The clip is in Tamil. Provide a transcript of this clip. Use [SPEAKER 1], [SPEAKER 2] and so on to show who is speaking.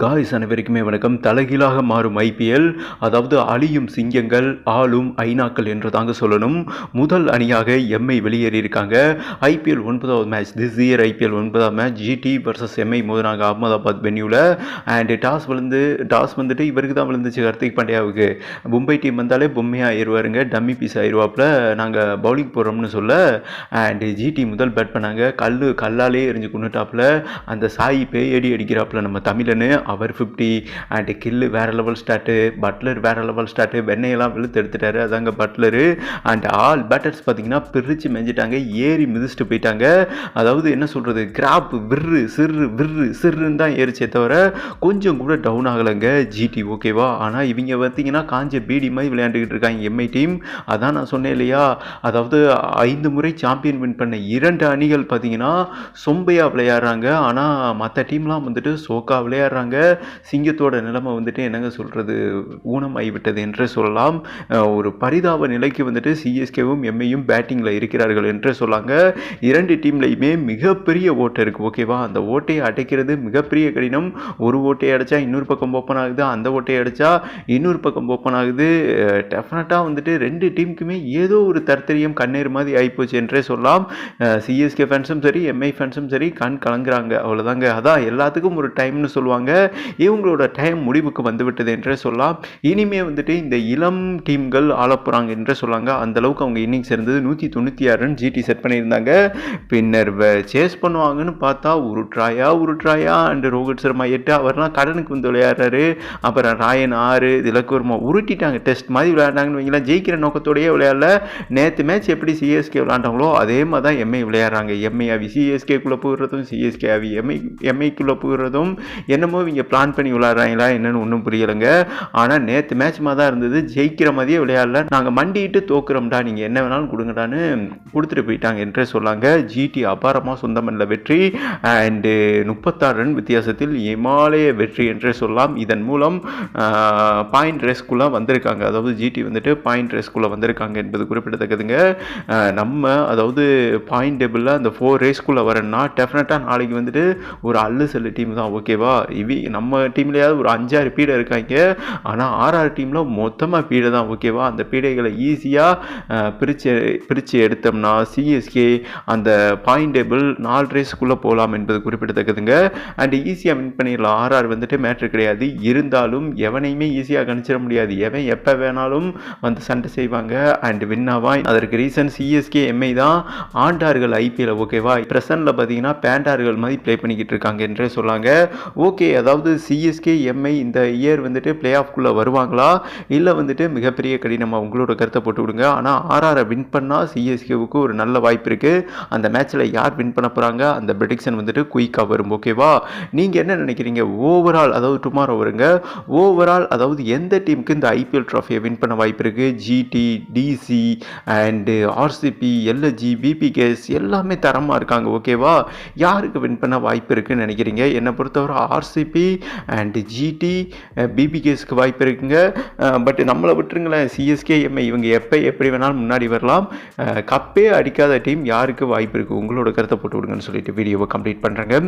[SPEAKER 1] காய்ஸ் அனைவருக்குமே வணக்கம். தலைகீழாக மாறும் ஐபிஎல் அதாவது அழியும் சிங்கங்கள் ஆளும் ஐநாக்கள் என்று தாங்க சொல்லணும். முதல் அணியாக எம்ஐ வெளியேறியிருக்காங்க ஐபிஎல் ஒன்பதாவது மேட்ச் திஸ் இயர் ஐபிஎல் ஒன்பதாவது மேட்ச் ஜிடி வர்சஸ் எம்ஐ மோதினாங்க அகமதாபாத் வென்யூவில் அண்ட் டாஸ் விழுந்து டாஸ் வந்துட்டு இவருக்கு தான் விழுந்துச்சு கார்த்திக் பாண்டியாவுக்கு. மும்பை டீம் வந்தாலே பொம்மையாக ஆயிடுவாருங்க டம்மி பீஸ் ஆயிடுவாப்பில். நாங்கள் பவுலிங் போடுறோம்னு சொல்ல. அண்டு ஜிடி முதல் பேட் பண்ணாங்க. கல் கல்லாலே எரிஞ்சு கொண்டுட்டாப்புல அந்த சாய் பேயடி அடிக்கிறாப்புல நம்ம தமிழனு அவர் ஃபிஃப்டி அண்ட் கில்லு வேறு லெவல் ஸ்டார்ட்டு பட்லர் வேறு லெவல் ஸ்டார்ட்டு வெண்ணையெல்லாம் வெளுத்து எடுத்துட்டாரு. அதாங்க பட்லரு அண்ட் ஆல் பேட்டர்ஸ் பார்த்தீங்கன்னா பிரித்து மெஞ்சிட்டாங்க ஏறி மிதிச்சுட்டு போயிட்டாங்க. அதாவது என்ன சொல்கிறது கிராப் விர்ரு சிறு விர்ரு சிறுன்னு தான் ஏறிச்சே தவிர கொஞ்சம் கூட டவுன் ஆகலைங்க. ஜிடி ஓகேவா ஆனால் இவங்க பார்த்தீங்கன்னா காஞ்ச பீடி மாதிரி விளையாண்டுக்கிட்டு இருக்காங்க எம்ஐ டீம் அதான் நான் சொன்னேன் இல்லையா? அதாவது ஐந்து முறை சாம்பியன் வின் பண்ண இரண்டு அணிகள் பார்த்தீங்கன்னா சொம்பையாக விளையாடுறாங்க. ஆனால் மற்ற டீம்லாம் வந்துட்டு சோக்கா விளையாடுறாங்க. சிங்கத்தோட நிலைமை வந்துட்டு என்னங்க சொல்கிறது ஊனம் ஆகிவிட்டது என்றே சொல்லலாம். ஒரு பரிதாப நிலைக்கு வந்துட்டு சிஎஸ்கேவும் எம்ஐயும் பேட்டிங்கில் இருக்கிறார்கள் என்று சொல்லாங்க. இரண்டு டீம்லையுமே மிகப்பெரிய ஓட்டை இருக்குது ஓகேவா? அந்த ஓட்டையை அடைக்கிறது மிகப்பெரிய கடினம். ஒரு ஓட்டையை அடைச்சா இன்னொரு பக்கம் ஓப்பன் ஆகுது அந்த ஓட்டையை அடைச்சா இன்னொரு பக்கம் ஓப்பன் ஆகுது. டெஃபினட்டாக வந்துட்டு ரெண்டு டீமுக்குமே ஏதோ ஒரு தர்த்தரியம் கண்ணீர் மாதிரி ஆகிப்போச்சு என்றே சொல்லலாம். சிஎஸ்கே ஃபேன்ஸும் சரி எம்ஐ ஃபேன்ஸும் சரி கண் கலங்குறாங்க அவ்வளோதாங்க அதான் எல்லாத்துக்கும் ஒரு டைம்னு சொல்லுவாங்க. இவங்களோட டைம் முடிவுக்கு வந்துவிட்டது என்றே சொல்லலாம். இனிமே வந்துட்டு இந்த இளம் டீம்கள் ஆளப்போகிறாங்க என்றே சொல்லாங்க. அந்தளவுக்கு அவங்க இன்னிங்ஸ் இருந்தது. நூற்றி தொண்ணூற்றி ஆறு ரன் ஜிடி செட் பண்ணியிருந்தாங்க. பின்னர் சேஸ் பண்ணுவாங்கன்னு பார்த்தா ஒரு ட்ராயா ஒரு ட்ராயா அண்ட் ரோஹித் சர்மா எட்டு அவர்லாம் கடனுக்கு வந்து விளையாடுறாரு. அப்புறம் ராயன் ஆறு திலக்குவர்மா உருட்டிட்டாங்க. டெஸ்ட் மாதிரி விளையாண்டாங்கன்னு வைங்களேன். ஜெயிக்கிற நோக்கத்தோடையே விளையாடல. நேற்று மேட்ச் எப்படி சிஎஸ்கே விளையாண்டாங்களோ அதே மாதிரி தான் எம்ஐ விளையாடுறாங்க. எம்ஐ ஆவி சிஎஸ்கேக்குள்ளே போகிறதும் சிஎஸ்கே ஆவி எம்ஐ எம்ஐக்குள்ளே போகிறதும் என்னமோ இவங்க பிளான் பண்ணி விளையாடுறாங்களா என்னன்னு ஒன்றும் புரியலைங்க. ஆனால் நேற்று மேட்ச் மாதிரி தான் இருந்தது. ஜெயிக்கிற மாதிரியே விளையாடல. நாங்கள் மண்டிட்டு தோக்குறோம்டா நீங்கள் என்ன வேணாலும் கொடுங்கடான்னு கொடுத்துட்டு போயிட்டாங்க என்றே சொல்லாங்க. ஜிடி அபாரமாக சொந்தமல்ல வெற்றி அண்டு முப்பத்தாறு ரன் வித்தியாசத்தில் இமாலய வெற்றி என்றே சொல்லலாம். இதன் மூலம் பாயிண்ட் ரேஸ்குள்ளே வந்திருக்காங்க. அதாவது ஜிடி வந்துட்டு பாயிண்ட் ரேஸ்க்குள்ளே வந்திருக்காங்க என்பது குறிப்பிடத்தக்கதுங்க. நம்ம அதாவது பாயிண்ட் டேபிளில் அந்த ஃபோர் ரேஸ்குள்ளே வரேன்னா டெஃபினட்டாக நாளைக்கு வந்துட்டு ஒரு அல்லு செல்லு டீம் தான். ஓகேவா இவி நம்ம டீம்லேயாவது ஒரு அஞ்சாறு பீடை இருக்காங்க. ஆனால் ஆறாறு டீமில் மொத்தமாக பீடை தான் ஓகேவா அந்த பீடைகளை ஈஸியாக பிரித்து பிரித்து எடுத்தோம்னா சிஎஸ்கே அந்த பாயிண்ட் டேபிள் நாலு ரேஸ்க்குள்ளே போகலாம் என்பது குறிப்பிடத்தக்கதுங்க. அண்ட் ஈஸியாக வின் பண்ணிடலாம். ஆர்ஆர் வந்துட்டு மேட்ரு கிடையாது. இருந்தாலும் எவனையுமே ஈஸியாக கணிச்சிட முடியாது. எவன் எப்போ வேணாலும் வந்து சண்டை செய்வாங்க. அண்ட் வின் ஆவான் அதற்கு ரீசன் சிஎஸ்கே எம்ஐ தான். ஆண்டார்கள் ஐபிஎல் ஓகேவா ப்ரெசண்டில் பார்த்தீங்கன்னா பேண்டார்கள் மாதிரி ப்ளே பண்ணிக்கிட்டு இருக்காங்க என்றே சொல்லாங்க. ஓகே அதாவது அதாவது சிஎஸ்கே எம்ஐ இந்த இயர் வந்துட்டு பிளே ஆஃப்குள்ளே வருவாங்களா? இல்லை வந்துட்டு மிகப்பெரிய கடினமாக உங்களோட கருத்தை போட்டு விடுங்க. ஆனால் ஆர்ஆரை வின் பண்ணால் சிஎஸ்கேவுக்கு ஒரு நல்ல வாய்ப்பு இருக்குது அந்த மேட்ச்சில் யார் வின் பண்ண போகிறாங்க அந்த ப்ரெடிக்ஷன் வந்துட்டு குயிக்காக வரும் ஓகேவா நீங்கள் என்ன நினைக்கிறீங்க? ஓவரால் அதாவது டுமாரோ வருங்க. ஓவரால் அதாவது எந்த டீமுக்கு இந்த ஐபிஎல் ட்ராஃபியை வின் பண்ண வாய்ப்பு இருக்குது GT DC and RCB LSG PBKS எல்லாமே தரமாக இருக்காங்க ஓகேவா யாருக்கு வின் பண்ண வாய்ப்பு இருக்குன்னு நினைக்கிறீங்க? என்னை பொறுத்தவரை ஆர்சிபி அண்டு ஜிடி பிபிகேஸ்க்கு வாய்ப்பு இருக்குங்க. பட் நம்மளை விட்டுருங்களேன். சிஎஸ்கே எம்ஐ இவங்க எப்போ எப்படி வேணாலும் முன்னாடி வரலாம். கப்பே அடிக்காத டீம் யாருக்கு வாய்ப்பு இருக்குது உங்களோட கருத்தை போட்டு விடுங்கன்னு சொல்லிட்டு வீடியோவை கம்ப்ளீட் பண்ணுறேங்க